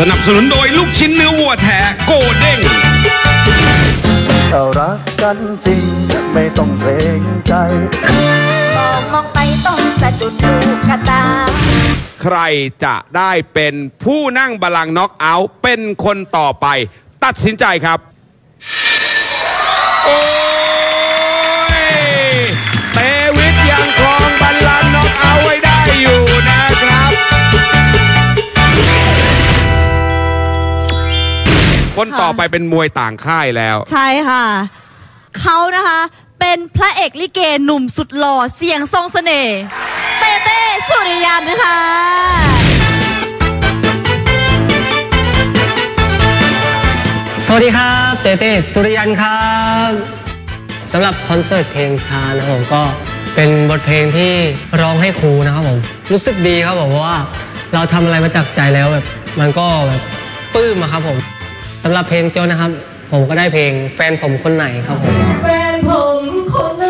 สนับสนุนโดยลูกชิ้นเนื้อวัวแท้โกเด้งถ้ารักกันจริงจะไม่ต้องเกรงใจ มองมองไปต้องสะดุดลูกกระตา ใครจะได้เป็นผู้นั่งบัลลังก์น็อกเอาท์เป็นคนต่อไป ตัดสินใจครับ คนต่อไปเป็นมวยต่างค่ายแล้ว ใช่ค่ะ เขานะคะ เป็นพระเอกลิเกหนุ่มสุดหล่อเสียงทรงเสน่ห์เต้เต้สุริยันนะคะสวัสดีครับเต้เต้สุริยันครับสำหรับคอนเสิร์ตเพลงช้านะครับผมก็เป็นบทเพลงที่ร้องให้ครูนะครับผมรู้สึกดีครับผมเพราะว่า เราทำอะไรมาจากใจแล้วแบบมันก็แบบปลื้มอะครับผมสำหรับเพลงโจนนะครับ ผมก็ได้เพลงแฟนผมคนไหนครับผมแฟนผมคนไหน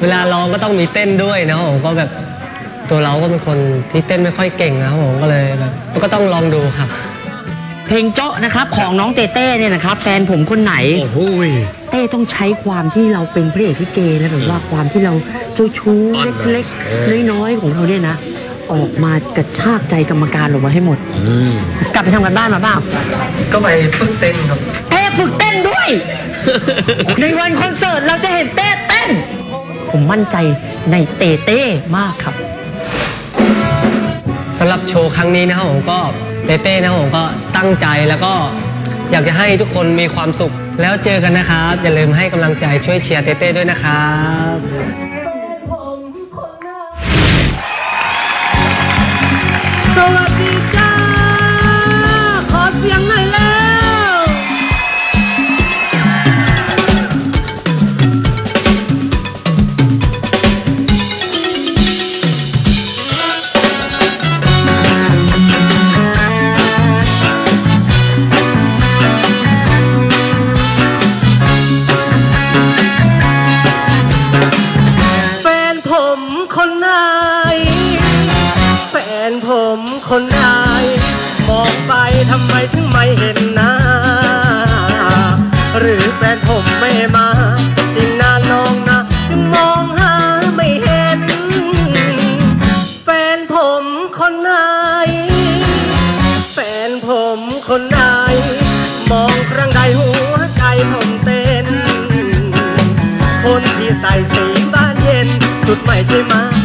เวลาร้องก็ต้องมีเต้นด้วยนะครับผมก็แบบตัวเราก็เป็นคนที่เต้นไม่ค่อยเก่งนะครับผมก็เลยแบบก็ต้องลองดูครับ เพลงเจาะนะครับของน้องเต้เต้เนี่ยนะครับแฟนผมคนไหนเต้ต้องใช้ความที่เราเป็นพระเอกลิเกแล้วแบบว่าความที่เราเจ้าชู้เล็กๆน้อยๆของเราเนี่ยนะ ออกมากระชากใจกรรมการออกมาให้หมดกลับไปทำกันบ้านมาเปล่าก็ไปฝึกเต้นครับเต้ฝึกเต้นด้วย ในวันคอนเสิร์ตเราจะเห็นเต้เต้น ผมมั่นใจในเต้เต้มากครับสำหรับโชว์ครั้งนี้นะครับผมก็เต้เต้นะครับผมก็ตั้งใจแล้วก็อยากจะให้ทุกคนมีความสุข แล้วเจอกันนะครับ อย่าลืมให้กำลังใจช่วยเชียร์เต้เต้ด้วยนะครับ ผมไม่มาตินาน้องนะจึงมองหาไม่เห็น แฟนผมคนไหน แฟนผมคนไหน มองครั้งใดหัวใจผมเต้น คนที่ใส่สีบ้านเย็นจุดใหม่ใช่ไหมะผม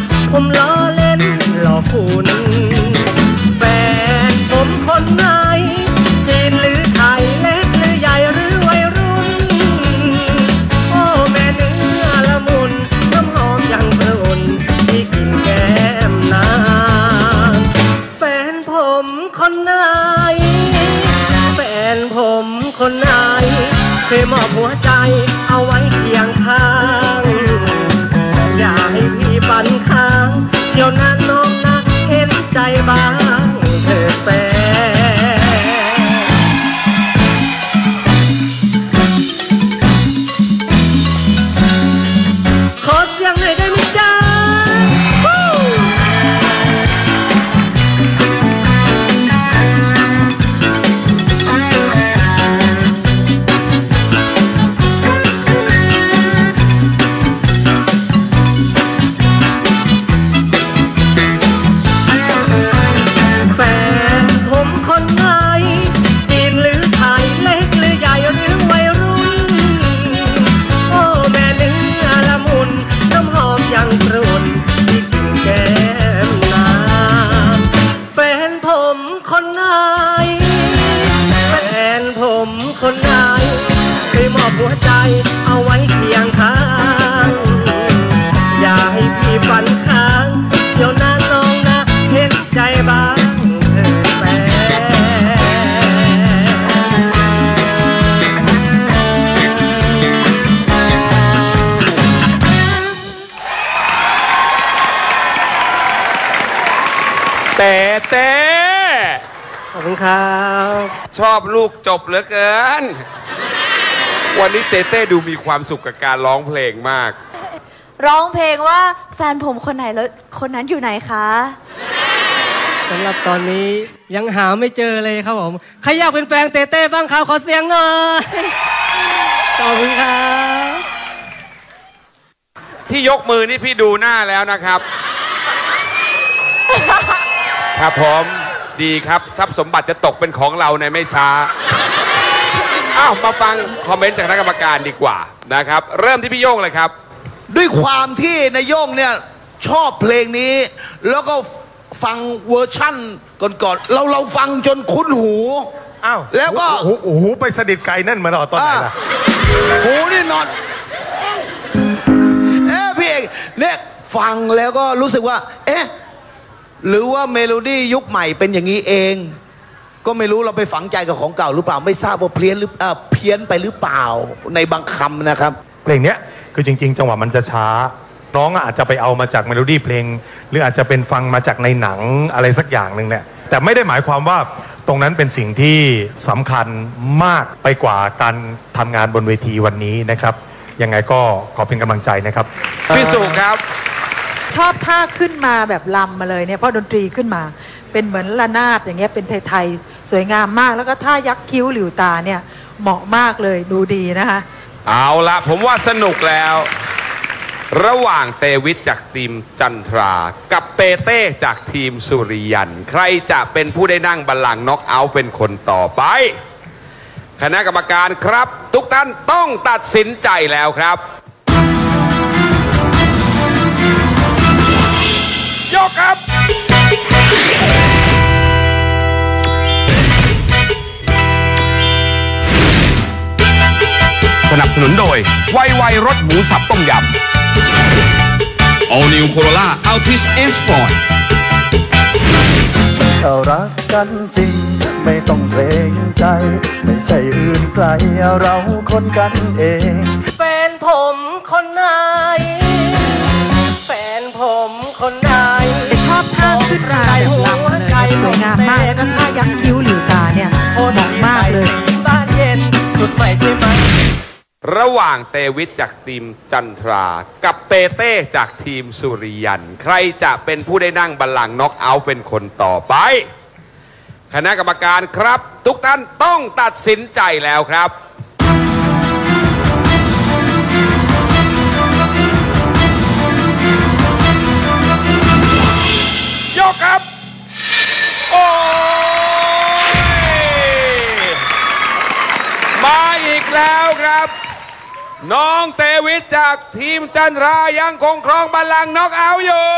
ข เต้เต้ขอบคุณครับ ชอบลูกจบเหลือเกิน วันนี้เต้เต้ดูมีความสุขกับการร้องเพลงมาก ร้องเพลงว่าแฟนผมคนไหนแล้วคนนั้นอยู่ไหนคะสำหรับตอนนี้ยังหาไม่เจอเลยครับผม ใครอยากเป็นแฟนเต้เต้บ้างครับ ขอเสียงหน่อยขอบคุณครับ ที่ยกมือนี่พี่ดูหน้าแล้วนะครับ ครับผมดีครับทรัพย์สมบัติจะตกเป็นของเราในไม่ช้า อ้าวมาฟังคอมเมนต์จากคณะกรรมการดีกว่านะครับ เริ่มที่พี่โย่งเลยครับ ด้วยความที่นายโย่งเนี่ยชอบเพลงนี้ แล้วก็ฟังเวอร์ชั่นก่อนๆเราเราฟังจนคุ้นหู อ้าวแล้วก็โอ้โหโอ้โหไปสนิทไกลนั่นมาหรอตอนไหนล่ะอ่าหูนี่นอนเอ๊ะพี่เอกเนี่ยฟังแล้วก็รู้สึกว่า เอ๊ะ หรือว่าเมโลดี้ยุคใหม่เป็นอย่างนี้เอง ก็ไม่รู้เราไปฝังใจกับของเก่าหรือเปล่าไม่ทราบว่าเพี้ยนหรือเอ่อเพี้ยนไปหรือเปล่าในบางคำนะครับ เพลงเนี้ยคือจริง ๆ จังหวะมันจะช้า น้องอาจจะไปเอามาจากเมโลดี้เพลง หรืออาจจะเป็นฟังมาจากในหนังอะไรสักอย่างหนึ่งเนี่ยแต่ไม่ได้หมายความว่าตรงนั้นเป็นสิ่งที่สำคัญมากไปกว่าการทำงานบนเวทีวันนี้นะครับ ยังไงก็ขอเป็นกำลังใจนะครับ พี่สุครับ ชอบท่าขึ้นมาแบบลำมาเลยเนี่ยเพราะดนตรีขึ้นมา เป็นเหมือนระนาดอย่างเงี้ยเป็นไทยๆสวยงามมากแล้วก็ท่ายักคิ้วหลิวตาเนี่ยเหมาะมากเลยดูดีนะคะ เอาละผมว่าสนุกแล้ว ระหว่างเตวิทจากทีมจันทรา กับเตเต้จากทีมสุริยัน ใครจะเป็นผู้ได้นั่งบัลลังก์น็อกเอาท์เป็นคนต่อไปคณะกรรมการครับ ทุกท่านต้องตัดสินใจแล้วครับ กครับ สนับสนุนโดย ไวไวรสหมูสับต้มยำ All New Corolla Altis S Sport เรารักกันจริง ไม่ต้องเกรงใจ ไม่ใช่อื่นไกลเราคนกันเองแฟนผมคนไหน ระหว่างเตวิทจากทีมจันทรา กับเตเต้จากทีมสุริยัน ใครจะเป็นผู้ได้นั่งบัลลังก์น็อกเอาท์เป็นคนต่อไป คณะกรรมการครับ ทุกท่านต้องตัดสินใจแล้วครับ ยกครับ โอ้ยมาอีกแล้วครับ น้องเตวิทจากทีมจันทรายังคงครองบัลลังก์น็อกเอาท์อยู่